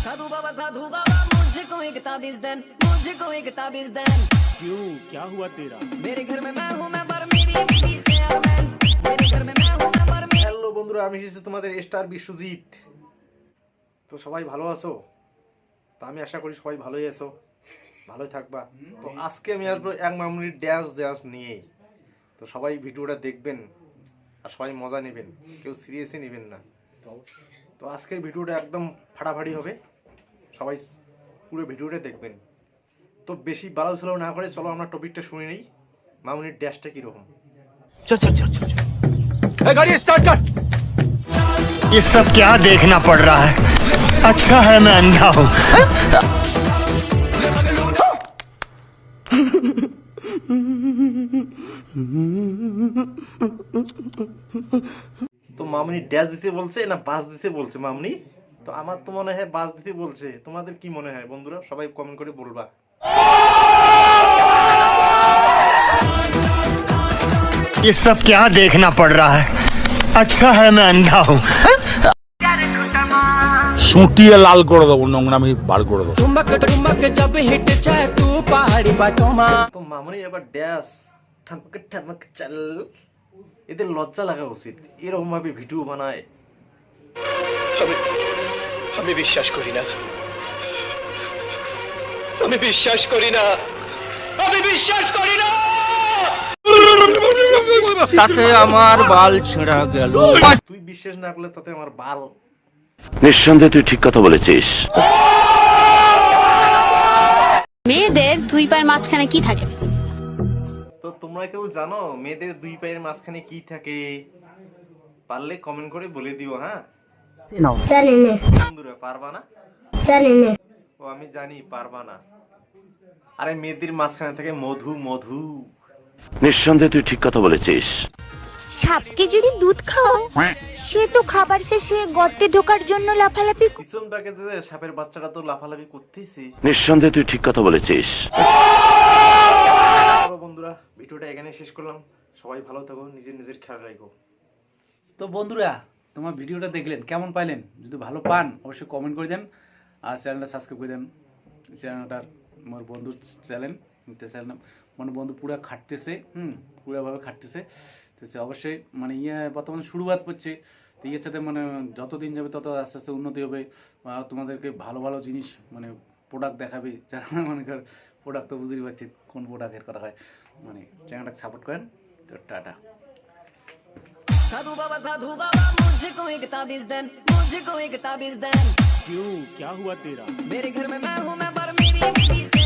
साधु बाबा साधु बाबा मुझको एक ताबीज देन मुझको एक ताबीज देन क्यों क्या हुआ तेरा मेरे घर में मैं हूँ मैं पर मेरी बीवी चेयरमैन मेरे घर में मैं हूँ मैं पर मेरी হ্যালো বন্ধুরা আমি এসেছি তোমাদের স্টার বিশ্বজিৎ তো সবাই ভালো আছো তো আমি আশা করি সবাই ভালোই আছো ভালোই থাকবা তো আজকে আমি আসবো এক মামুনির ড্যান্স ড্যান্স নিয়ে তো সবাই ভিডিওটা দেখবেন আর সবাই মজা নেবেন কেউ সিরিয়াসই নেবেন না তো আজকের ভিডিওটা একদম ফাটাফাটি হবে সবাই পুরো ভিডিওটা দেখবেন তো বেশি বালাউ ছালাও না করে চলো আমরা টপিকটা শুনে নিই মামুনির ড্যাশটা কীরকম चल चल चल चल चल ए, गाड़ी स्टार्ट कर ये सब क्या देखना पड़ रहा है अच्छा है मैं अंधा हूँ তো মামনি ড্যাশ দিতে বলছে না বাস দিতে বলছে মামনি তো আমার তো মনে হয় বাস দিতে বলছে তোমাদের কি মনে হয় বন্ধুরা সবাই কমেন্ট করে বলবা ये सब क्या देखना पड़ रहा है अच्छा है मैं अंधा हूँ সুটিয়ে লাল করে দেবো নোংরামি বার করে দেবো ठुमक ठुमक जब हिट छे तू पहाड़ी बाटोमा তো মামনি এবার ড্যাশ ঠামক ঠামক চাল এদের লজ্জা লাগা উচিত এরকম ভাবে ভিডিও বানায় আমি বিশ্বাস করি না। আমি বিশ্বাস করি না। আমি বিশ্বাস করি না। তাতে আমার বাল ছেঁড়া গেল। তুই বিশ্বাস না করলে তাতে আমার বাল। নিঃসন্দেহে তুই ঠিক কথা বলেছিস। মেয়েদের দুই পায়ের মাঝখানে কি থাকে? তো তোমরা কেউ জানো মেয়েদের দুই পায়ের মাঝখানে কি থাকে? পারলে কমেন্ট করে বলে দিও হ্যাঁ? বন্ধুরা পারবা না? ও আমি জানি পারবা না। আরে মেয়েদের মাঝখানে থেকে মধু মধু। নিঃসন্দেহে তুই ঠিক কথা বলেছিস। সাপকে যদি দুধ খাওয়ায় সে তো খাবার শেষে গর্তে ঢোকার জন্য লাফালাফি পিছন ব্যাগে যে সাপের বাচ্চাটা তো লাফালাফি করতেছি। নিঃসন্দেহে তুই ঠিক কথা বলেছিস। চলো বন্ধুরা ভিডিওটা এখানে শেষ করলাম। সবাই ভালো থাকো নিজের নিজের খেয়াল রাখো। তো বন্ধুরা তোমার ভিডিওটা দেখলেন, কেমন পাইলেন? যদি ভালো পান, অবশ্যই কমেন্ট করে দেন। আর চ্যানেলটা সাবস্ক্রাইব করে দেন। চ্যানেলটার আমার বন্ধুর চ্যানেল চ্যানেল মানে বন্ধু পুরো খাটতেছে, হুম, পুরোভাবে খাটতেছে। তো সে অবশ্যই মানে ইয়ে বর্তমানে শুরুবাত করছে। তো ইয়ের সাথে মানে যত দিন যাবে তত আস্তে আস্তে উন্নতি হবে। বা তোমাদেরকে ভালো ভালো জিনিস মানে প্রোডাক্ট দেখাবে। যারা মনে কর প্রোডাক্ট তো বুঝতেই পারছি কোন প্রোডাক্টের কথা হয়। মানে চ্যানেলটাকে সাপোর্ট করেন। তো টাটা। साधु बाबा साधु बाबा मुझे को एक ताबीज दें मुझे को एक ताबीज देन। क्यों? क्या हुआ तेरा? मेरे घर में मैं हूँ मैं पर मेरी बीवी